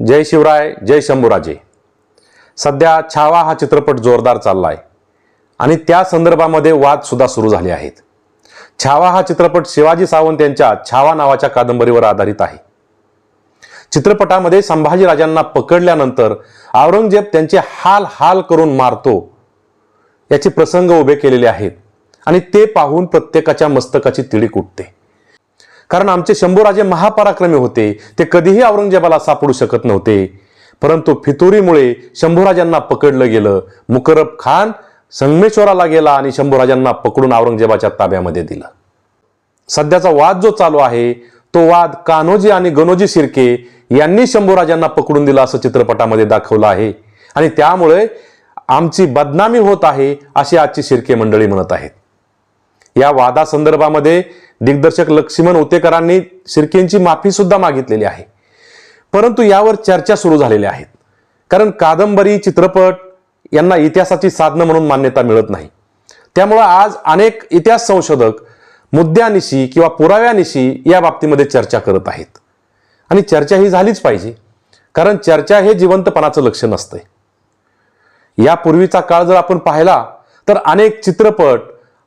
जय शिवराय जय शंभूराजे. सध्या छावा हा चित्रपट जोरदार चालला आहे आणि त्या संदर्भामध्ये वादसुद्धा सुरू झाले आहेत. छावा हा चित्रपट शिवाजी सावंत यांच्या छावा नावाच्या कादंबरीवर आधारित आहे. चित्रपटामध्ये संभाजीराजांना पकडल्यानंतर औरंगजेब त्यांचे हाल हाल करून मारतो याचे प्रसंग उभे केलेले आहेत आणि ते पाहून प्रत्येकाच्या मस्तकाची तिडी उठते कारण आमचे शंभूराजे महापराक्रमी होते. ते कधीही औरंगजेबाला सापडू शकत नव्हते. परंतु फितुरीमुळे शंभूराजांना पकडलं गेलं. मुकरब खान संगमेश्वराला गेला आणि शंभूराजांना पकडून औरंगजेबाच्या ताब्यामध्ये दिलं. सध्याचा वाद जो चालू आहे तो वाद कान्होजी आणि गणोजी शिर्के यांनी शंभूराजांना पकडून दिला असं चित्रपटामध्ये दाखवलं आहे. आणि त्यामुळे आमची बदनामी होत आहे अशी आजची शिर्के मंडळी म्हणत आहेत. या वादासंदर्भामध्ये दिग्दर्शक लक्ष्मण ओतेकरांनी शिर्केंची माफी सुद्धा मागितलेली आहे. परंतु यावर चर्चा सुरू झालेल्या आहेत. कारण कादंबरी चित्रपट यांना इतिहासाची साधनं म्हणून मान्यता मिळत नाही. त्यामुळं आज अनेक इतिहास संशोधक मुद्द्यानिशी किंवा पुराव्यानिशी या बाबतीमध्ये चर्चा करत आहेत. आणि चर्चा ही झालीच पाहिजे. कारण चर्चा हे जिवंतपणाचं लक्ष नसतंय यापूर्वीचा काळ जर आपण पाहिला तर अनेक चित्रपट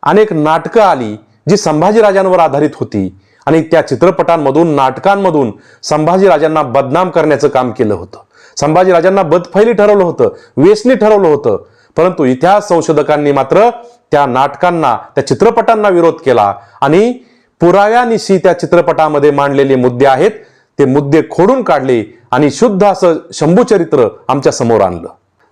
अनेक नाटकं आली जी संभाजीराजांवर आधारित होती. आणि त्या चित्रपटांमधून नाटकांमधून संभाजीराजांना बदनाम करण्याचं काम केलं होतं. संभाजीराजांना बदफैली ठरवलं होतं वेसनी ठरवलं होतं. परंतु इतिहास संशोधकांनी मात्र त्या नाटकांना त्या चित्रपटांना विरोध केला. आणि पुराव्यानिशी त्या चित्रपटामध्ये मांडलेले मुद्दे आहेत ते मुद्दे खोडून काढले आणि शुद्ध असं शंभूचरित्र आमच्यासमोर आणलं.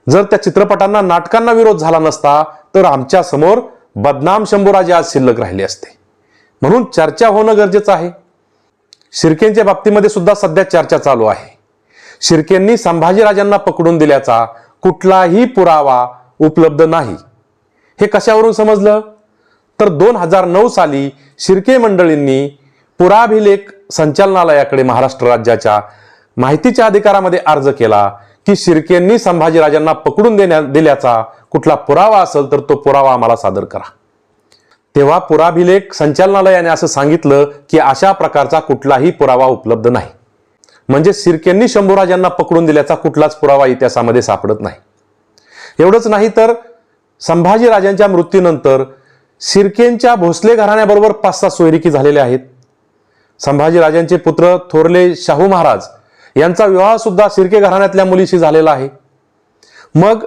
जर त्या चित्रपटांना नाटकांना विरोध झाला नसता तर आमच्यासमोर बदनाम शंभूराजे आज शिल्लक राहिले असते. म्हणून चर्चा होणं गरजेचं आहे. शिर्केंच्या बाबतीमध्ये सुद्धा सध्या चर्चा चालू आहे. शिर्केंनी संभाजीराजांना पकडून दिल्याचा कुठलाही पुरावा उपलब्ध नाही. हे कशावरून समजलं? तर दोन हजार नऊ साली शिर्के मंडळींनी पुराभिलेख संचालनालयाकडे महाराष्ट्र राज्याच्या माहितीच्या अधिकारामध्ये अर्ज केला. की शिर्केंनी संभाजीराजांना पकडून देण्या दिल्याचा कुठला पुरावा असेल तर तो पुरावा आम्हाला सादर करा. तेव्हा पुराभिलेख संचालनालयाने असं सांगितलं की अशा प्रकारचा कुठलाही पुरावा उपलब्ध नाही. म्हणजे शिर्केंनी शंभूराजांना पकडून दिल्याचा कुठलाच पुरावा इतिहासामध्ये सापडत नाही. एवढंच नाही तर संभाजीराजांच्या मृत्यूनंतर शिर्केंच्या भोसले घराण्याबरोबर पाच सात सोयरिकी झालेल्या आहेत. संभाजीराजांचे पुत्र थोरले शाहू महाराज यांचा विवाह सुद्धा शिर्के घराण्यातल्या मुलीशी झालेला आहे. मग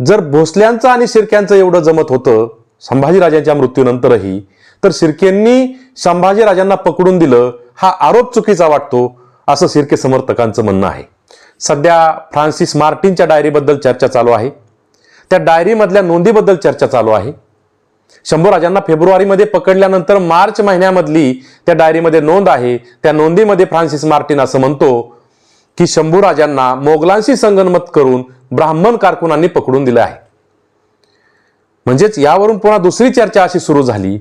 जर भोसल्यांचं आणि शिर्क्यांचं एवढं जमत होतं संभाजीराजांच्या मृत्यूनंतरही तर शिर्केंनी संभाजीराजांना पकडून दिलं हा आरोप चुकीचा वाटतो असं शिर्के समर्थकांचं म्हणणं आहे. सध्या फ्रान्सिस मार्टिनच्या डायरीबद्दल चर्चा चालू आहे. त्या डायरीमधल्या नोंदीबद्दल चर्चा चालू आहे. शंभूराजांना फेब्रुवारीमध्ये पकडल्यानंतर मार्च महिन्यामधली त्या डायरीमध्ये नोंद आहे. त्या नोंदीमध्ये फ्रान्सिस मार्टिन असं म्हणतो की शंभूराजांना मोगलांशी संगनमत करून ब्राह्मण कारकुनांनी पकडून दिलं आहे. म्हणजेच यावरून पुन्हा दुसरी चर्चा अशी सुरू झाली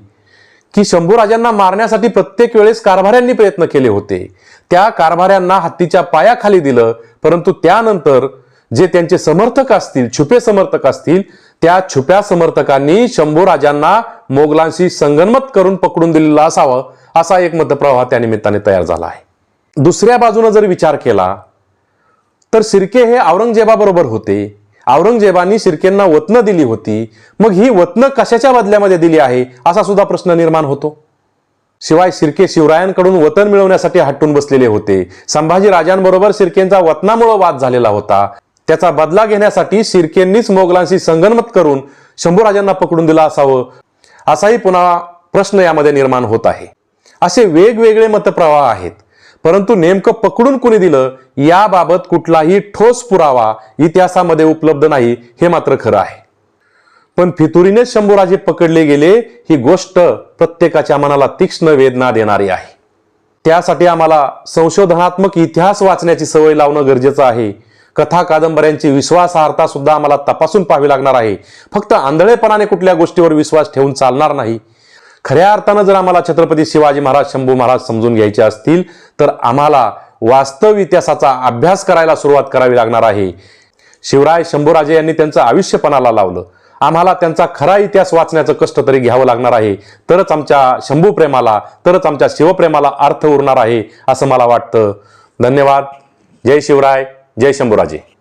की शंभूराजांना मारण्यासाठी प्रत्येक वेळेस कारभाऱ्यांनी प्रयत्न केले होते. त्या कारभाऱ्यांना हत्तीच्या पायाखाली दिलं परंतु त्यानंतर जे त्यांचे समर्थक असतील छुपे समर्थक असतील त्या छुप्या समर्थकांनी शंभूराजांना मोगलांशी संगनमत करून पकडून दिलेलं असावं असा एक मतप्रवाह त्या निमित्ताने तयार झाला आहे. दुसऱ्या बाजूने जर विचार केला तर शिर्के हे औरंगजेबाबरोबर होते. औरंगजेबानी शिर्केंना वतनं दिली होती. मग ही वतनं कशाच्या बदल्यामध्ये दिली आहे? असा सुद्धा प्रश्न निर्माण होतो. शिवाय शिर्के शिवरायांकडून वतन मिळवण्यासाठी हटून बसलेले होते. संभाजी राजांबरोबर शिर्केंचा वतनामुळे वाद झालेला होता. त्याचा बदला घेण्यासाठी शिर्केंनीच मोगलांशी संगनमत करून शंभूराजांना पकडून दिला असावं असाही पुन्हा प्रश्न यामध्ये निर्माण होत आहे. असे वेगवेगळे मतप्रवाह आहेत. परंतु नेमकं पकडून कुणी दिलं याबाबत कुठलाही ठोस पुरावा इतिहासामध्ये उपलब्ध नाही हे मात्र खरं आहे. पण फितुरीनेच शंभूराजे पकडले गेले ही गोष्ट प्रत्येकाच्या मनाला तीक्ष्ण वेदना देणारी आहे. त्यासाठी आम्हाला संशोधनात्मक इतिहास वाचण्याची सवय लावणं गरजेचं आहे. कथा कादंबऱ्यांची विश्वासार्हता सुद्धा आम्हाला तपासून पाहावी लागणार आहे. फक्त आंधळेपणाने कुठल्या गोष्टीवर विश्वास ठेवून चालणार नाही खऱ्या अर्थानं जर आम्हाला छत्रपती शिवाजी महाराज शंभू महाराज समजून घ्यायचे असतील तर आम्हाला वास्तव इतिहासाचा अभ्यास करायला सुरुवात करावी लागणार आहे. शिवराय शंभूराजे यांनी त्यांचं आयुष्यपणाला लावलं. आम्हाला त्यांचा खरा इतिहास वाचण्याचं कष्ट तरी घ्यावं लागणार आहे. तरच आमच्या शंभू प्रेमाला तरच आमच्या शिवप्रेमाला अर्थ उरणार आहे असं मला वाटतं. धन्यवाद. जय शिवराय जय शंभूराजे.